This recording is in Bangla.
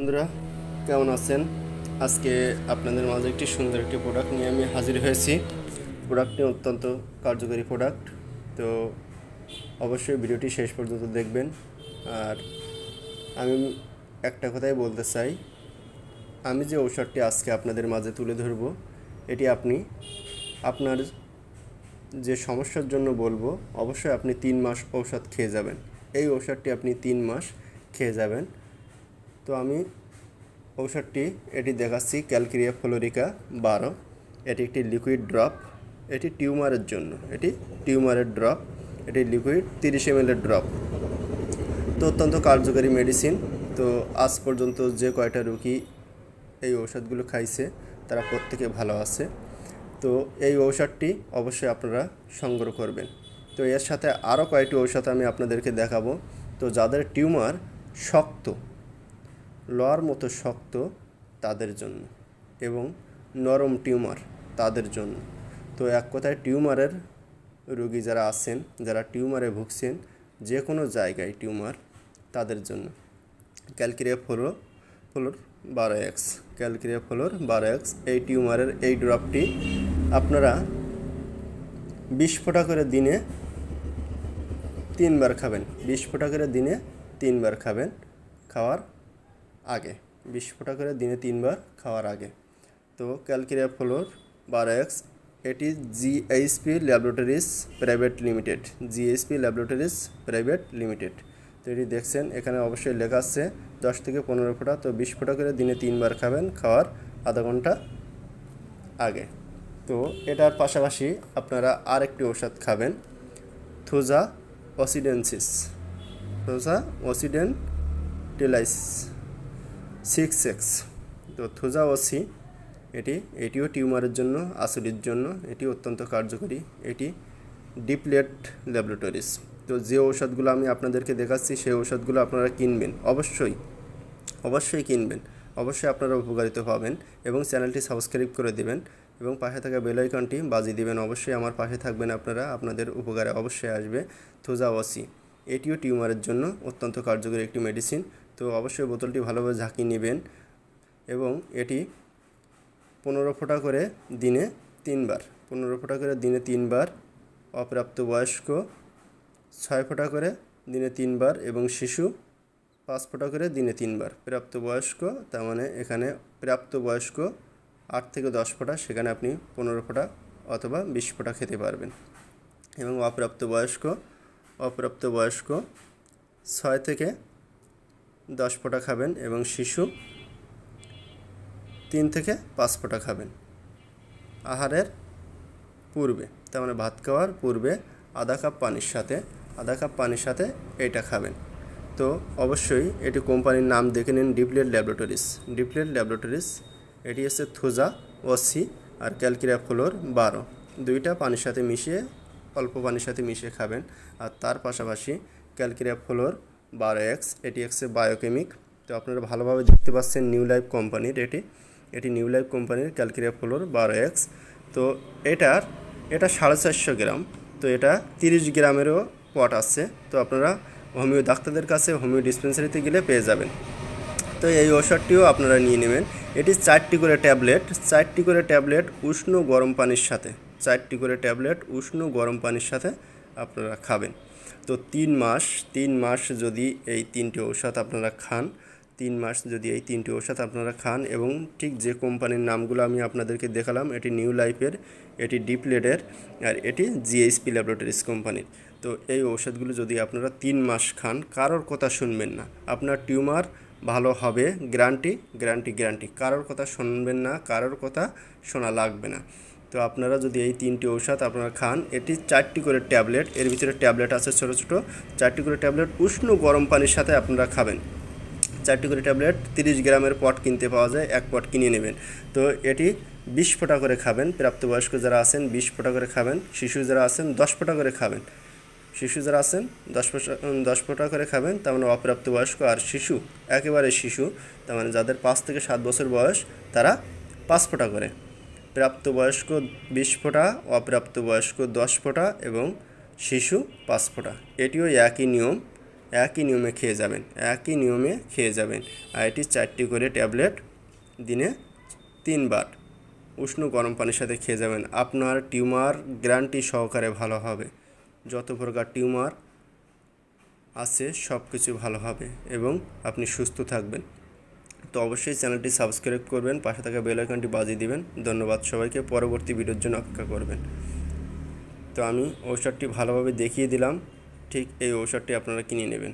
বন্ধুরা, কেমন আছেন? আজকে আপনাদের মাঝে একটি সুন্দর একটি প্রোডাক্ট নিয়ে আমি হাজির হয়েছি। প্রোডাক্টটি অত্যন্ত কার্যকরী প্রোডাক্ট তো অবশ্যই ভিডিওটি শেষ পর্যন্ত দেখবেন। আর আমি একটা কথাই বলতে চাই। আমি যে ঔষধটি আজকে আপনাদের মাঝে তুলে ধরব, এটি আপনি আপনার যে সমস্যার জন্য বলব, অবশ্যই আপনি তিন মাস ঔষধ খেয়ে যাবেন। এই ঔষধটি আপনি তিন মাস খেয়ে যাবেন। তো আমি ঔষধটি এটি দেখাচ্ছি ক্যালকেরিয়া ফ্লোরিকা বারো। এটি একটি লিকুইড ড্রপ এটি টিউমারের জন্য। এটি টিউমারের ড্রপ এটি লিকুইড তিরিশ এম ড্রপ তো অত্যন্ত কার্যকরী মেডিসিন তো আজ পর্যন্ত যে কয়টা রোগী এই ঔষধগুলো খাইছে, তারা প্রত্যেকে ভালো আছে। তো এই ঔষধটি অবশ্যই আপনারা সংগ্রহ করবেন। তো এর সাথে আরও কয়েকটি ঔষধ আমি আপনাদেরকে দেখাবো। তো যাদের টিউমার শক্ত লোয়ার মতো শক্ত তাদের জন্য এবং নরম টিউমার তাদের জন্য। তো এক কথায় টিউমারের রোগী যারা আছেন, যারা টিউমারে ভুগছেন যে কোনো জায়গায় টিউমার তাদের জন্য। ক্যালকেরিয়া ফ্লোর ফ্লোর বারো এক্স ক্যালকেরিয়া ফ্লোর বারো এক্স, এই টিউমারের এই ড্রপটি আপনারা বিশ ফোঁটা করে দিনে তিনবার খাবেন। বিশ ফোঁটা করে দিনে তিনবার খাবেন। খাওয়ার আগে, বিশ ফোঁটা করে দিনে তিনবার খাওয়ার আগে। তো ক্যালকেরিয়া ফ্লোর, বারো এক্স, এটি GHP laboratories private limited GHP laboratories private limited. তো এটি দেখছেন, এখানে অবশ্যই লেখা আছে, দশ থেকে পনেরো ফোঁটা, তো বিশ ফোঁটা করে দিনে তিনবার খাবেন খাওয়ার আধা ঘণ্টা আগে। তো এটার পাশাপাশি আপনারা আরেকটি ওষুধ খাবেন, thuja occidentalis. Thuja occidentalis six X তো থুজা ওসি এটি এটিও টিউমারের জন্য আসলির জন্য, এটি অত্যন্ত কার্যকরী। এটি ডিপ্লেট ল্যাবরেটরিজ। তো যে ঔষধগুলো আমি আপনাদেরকে দেখাচ্ছি, সেই ঔষধগুলো আপনারা কিনবেন। অবশ্যই অবশ্যই কিনবেন। অবশ্যই আপনারা উপকারিত পাবেন এবং চ্যানেলটি সাবস্ক্রাইব করে দিবেন এবং পাশে থাকা বেল আইকনটি বাজিয়ে দিবেন। অবশ্যই আমার পাশে থাকবেন আপনারা, আপনাদের উপকারে অবশ্যই আসবে। থোজাওয়াসি এটিও টিউমারের জন্য অত্যন্ত কার্যকরী একটি মেডিসিন তো অবশ্যই বোতলটি ভালোভাবে ঝাঁকি নেবেন এবং এটি পনেরো ফোঁটা করে দিনে তিনবার, পনেরো ফোঁটা করে দিনে তিনবার অপ্রাপ্তবয়স্ক ছয় ফোঁটা করে দিনে তিনবার এবং শিশু পাঁচ ফোঁটা করে দিনে তিনবার। প্রাপ্তবয়স্ক তার মানে এখানে প্রাপ্তবয়স্ক আট থেকে দশ ফোঁটা, সেখানে আপনি পনেরো ফোঁটা অথবা বিশ ফোঁটা খেতে পারবেন। এবং অপ্রাপ্তবয়স্ক অপ্রাপ্তবয়স্ক ছয় থেকে দশ ফোঁটা খাবেন এবং শিশু তিন থেকে পাঁচ ফোঁটা খাবেন। আহারের পূর্বে, তার মানে ভাত খাওয়ার পূর্বে আধা কাপ পানির সাথে, আধা কাপ পানির সাথে এইটা খাবেন। তো অবশ্যই এটি কোম্পানির নাম দেখে নিন ডিপ্লেট ল্যাবরেটরিজ। ডিপ্লেট ল্যাবরেটরিজ, এটি হচ্ছে থুজা, ওসি আর ক্যালকিরা ফ্লোর বারো। দুইটা পানির সাথে মিশিয়ে, অল্প পানির সাথে মিশিয়ে খাবেন। আর তার পাশাপাশি ক্যালকিরিয়া ফ্লোর বারো এক্স, এটি হচ্ছে বায়োকেমিক। তো আপনারা ভালোভাবে দেখতে পাচ্ছেন নিউ লাইফ কোম্পানির এটি। এটি নিউ লাইফ কোম্পানির ক্যালকিরিয়া ফ্লোর বারো এক্স। তো এটার, এটা সাড়ে চারশো গ্রাম। তো এটা তিরিশ গ্রামেরও পট আছে। তো আপনারা হোমিও ডাক্তারদের কাছে হোমিও ডিসপেন্সারিতে গেলে পেয়ে যাবেন। তো এই ওষুধটিও আপনারা নিয়ে নেবেন। এটি চারটি করে ট্যাবলেট। চারটি করে ট্যাবলেট উষ্ণ গরম পানির সাথে। চারটি করে ট্যাবলেট উষ্ণ গরম পানির সাথে আপনারা খাবেন। তো তিন মাস তিন মাস যদি এই তিনটি ঔষধ আপনারা খান, তিন মাস যদি এই তিনটি ঔষধ আপনারা খান এবং ঠিক যে কোম্পানির নামগুলো আমি আপনাদেরকে দেখালাম, এটি নিউ লাইফের এটি ডিপ্লেডের আর এটি জিএসপি ল্যাবরেটরিজ কোম্পানির। তো এই ঔষধগুলো যদি আপনারা তিন মাস খান, কারোর কথা শুনবেন না। আপনার টিউমার ভালো হবে, গ্যারান্টি গ্যারান্টি গ্যারান্টি। কারোর কথা শুনবেন না, কারোর কথা শোনা লাগবে না। তো আপনারা যদি এই তিনটি ঔষধ আপনারা খান, এটি চারটি করে ট্যাবলেট, এর ভিতরে ট্যাবলেট আছে ছোটো ছোটো, চারটি করে ট্যাবলেট উষ্ণ গরম পানির সাথে আপনারা খাবেন। চারটি করে ট্যাবলেট তিরিশ গ্রামের পট কিনতে পাওয়া যায়, এক পট কিনে নেবেন। তো এটি বিশ ফোঁটা করে খাবেন, প্রাপ্তবয়স্ক যারা আছেন বিশ ফোঁটা করে খাবেন, শিশু যারা আছেন দশ ফোঁটা করে খাবেন। শিশু যারা আছেন দশ দশ ফোঁটা করে খাবেন, তার মানে অপ্রাপ্তবয়স্ক আর শিশু, একেবারে শিশু, তার মানে যাদের পাঁচ থেকে সাত বছর বয়স, তারা পাঁচ ফোঁটা করে। প্রাপ্তবয়স্ক বিশ ফোঁটা, অপ্রাপ্তবয়স্ক দশ ফোঁটা এবং শিশু পাঁচ ফোঁটা। এটিও একই নিয়ম, একই নিয়মে খেয়ে যাবেন, একই নিয়মে খেয়ে যাবেন। আর এটি চারটি করে ট্যাবলেট দিনে তিনবার। উষ্ণ গরম পানির সাথে খেয়ে যাবেন। আপনার টিউমার গ্যারান্টি সহকারে ভালো হবে। যত প্রকার টিউমার আছে সব কিছু ভালো হবে এবং আপনি সুস্থ থাকবেন। তো অবশ্যই চ্যানেলটি সাবস্ক্রাইব করবেন, পাশে থাকা বেল আইকনটি বাজিয়ে দিবেন। ধন্যবাদ সবাইকে, পরবর্তী ভিডিওর জন্য অপেক্ষা করবেন। তো আমি ঔষধটি ভালোভাবে দেখিয়ে দিলাম, ঠিক এই ঔষধটি আপনারা কিনে নেবেন।